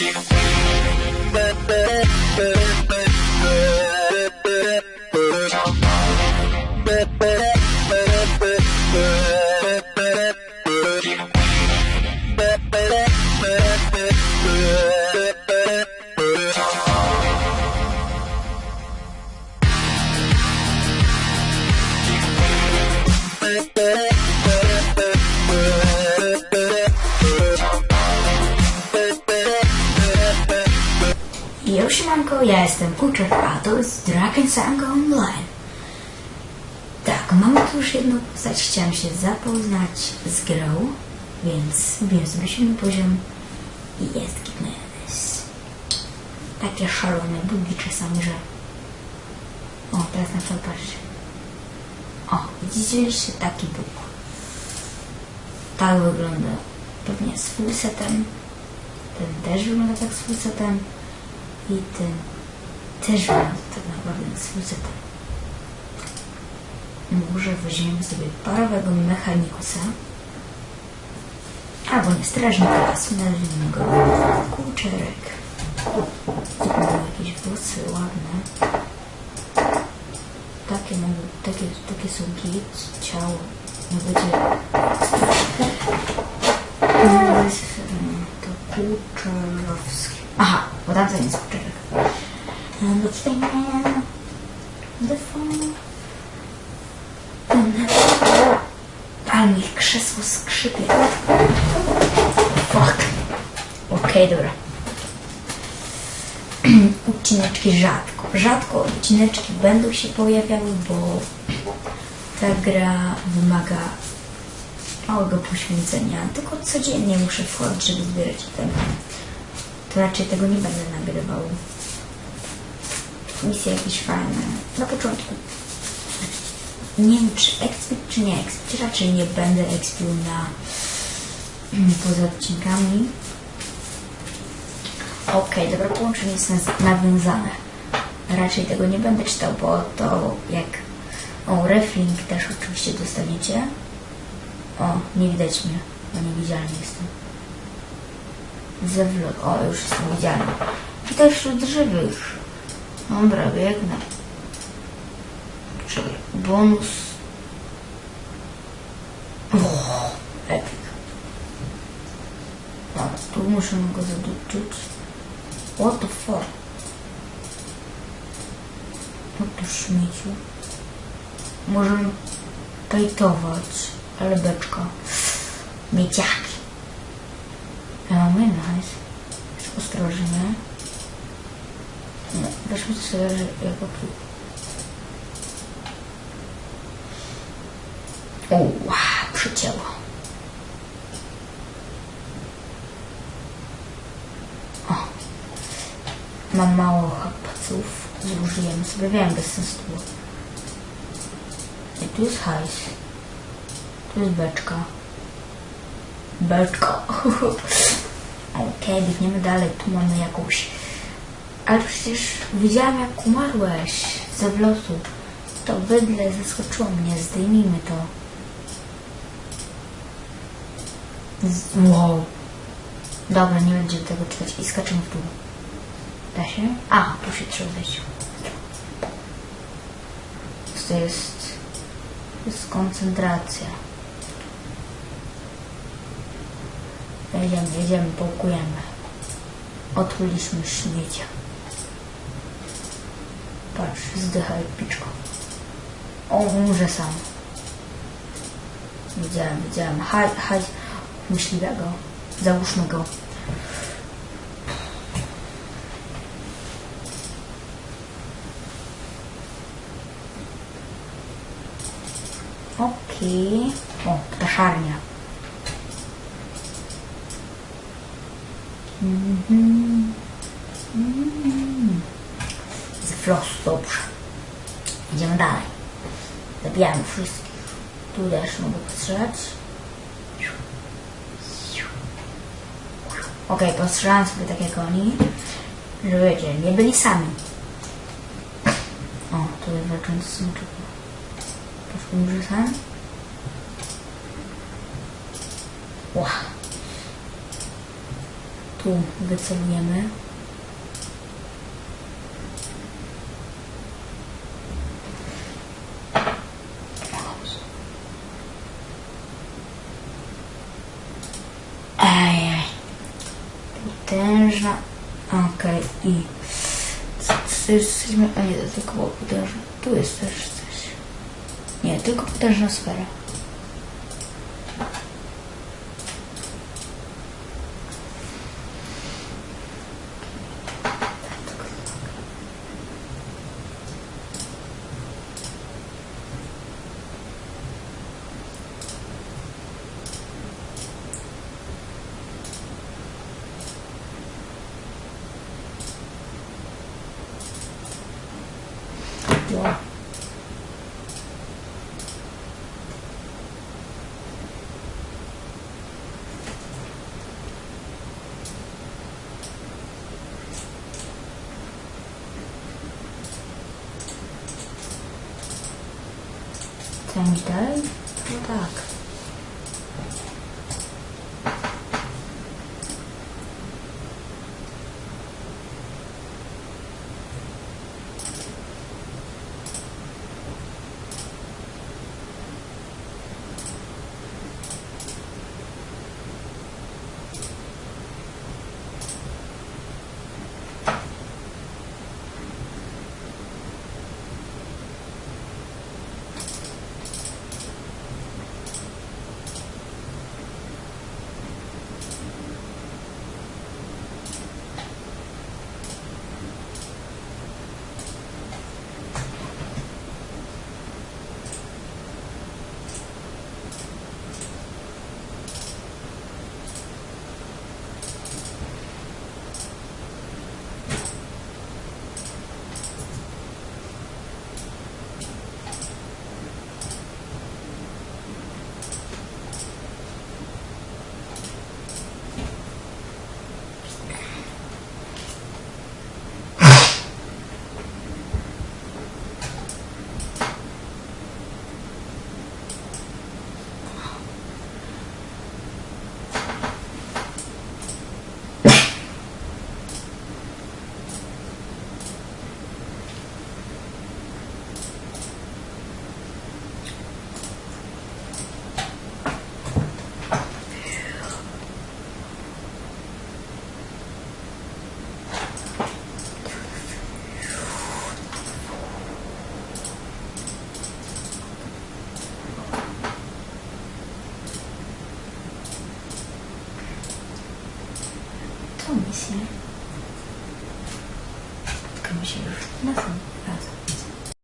Yeah. Ja jestem Kuczek, a to jest Dragon Sanga Online. Tak, mamy tu już jedną postać, chciałem się zapoznać z grą, więc wbiłem sobie siódmy poziom i jest gitnes. Takie szalone bugi czasami, że... O, teraz na to patrzcie. O, widzieliście taki bóg. Tak wygląda. Pewnie z full setem. Ten też wygląda tak z full setem. I ten też tak naprawdę z setem. Może weźmiemy sobie parowego mechanikusa. Albo nie strażnika lasu, nazwijmy go Kuczerek. Ma jakieś włosy ładne. Takie, takie, takie są git, ciało. Nie będzie to jest mm, to Kuczerowski. Aha, bo tam to nie jest Kuczerek. And the fan, the fan. Ale mi krzesło skrzypie. Fuck. Okej, dobra. Odcineczki rzadko. Rzadko odcineczki będą się pojawiały, bo ta gra wymaga małego poświęcenia. Tylko codziennie muszę wchodzić, żeby zbierać itemy. To raczej tego nie będę nagrywał. Misje jakieś fajne. Na początku nie wiem czy expić, czy nie expić. Raczej nie będę expił na poza odcinkami. Okej, dobra, połączenie jest nawiązane. Raczej tego nie będę czytał, bo to jak... O, reflink też oczywiście dostaniecie. O, nie widać mnie, bo niewidzialny jestem. Zewlot, o, już jestem widzialny. I też żywych. Dobra, biegnę. Czekaj, bonus. O, epic. Dobra, tu muszę go zaduczyć. What the fuck? No to śmieciu. Możemy pejtować, ale beczka. Mieciaki. Ja mamy nice. Ostrożnie. Nie, weźmy sobie jako tu. O, przycięło. O. Mam mało hapców. Zużyjemy sobie. Wiem, bez sensu. I tu jest hajs. Tu jest beczka. Beczka. Okej, biegniemy dalej. Tu mamy jakąś... Ale przecież widziałam jak umarłeś ze wlotu. To bydle zaskoczyło mnie. Zdejmijmy to. Z... Wow. Dobra, nie będziemy tego czytać. I skaczemy w dół. Da się? A, tu się trzeba wejść. To jest... To jest koncentracja. Jedziemy, jedziemy, połkujemy. Otruliśmy śmiecia. Patrz, zdycha jak piczko. O, umrze sam. Widziałem, widziałem. Haj, haj, myśliwego. Załóżmy go. Okej. O, ptaszarnia. Mhm. Mhm. Z flosu, dobrze. Idziemy dalej. Zabijamy wszystkich. Tu też mogę postrzelać. Okej, postrzelam sobie tak jak oni. Żeby wiecie, nie byli sami. O, tutaj walczący smoczek. Poszło że sam. Ła. tu wycelujemy. Potężna. Okej, i co, co jesteśmy. A nie, to tylko było potężne. Tu jest też coś. Nie, tylko potężna sfera. Wow. Tam iść dalej? No tak. To mi się. Spotkamy się już na sam raz.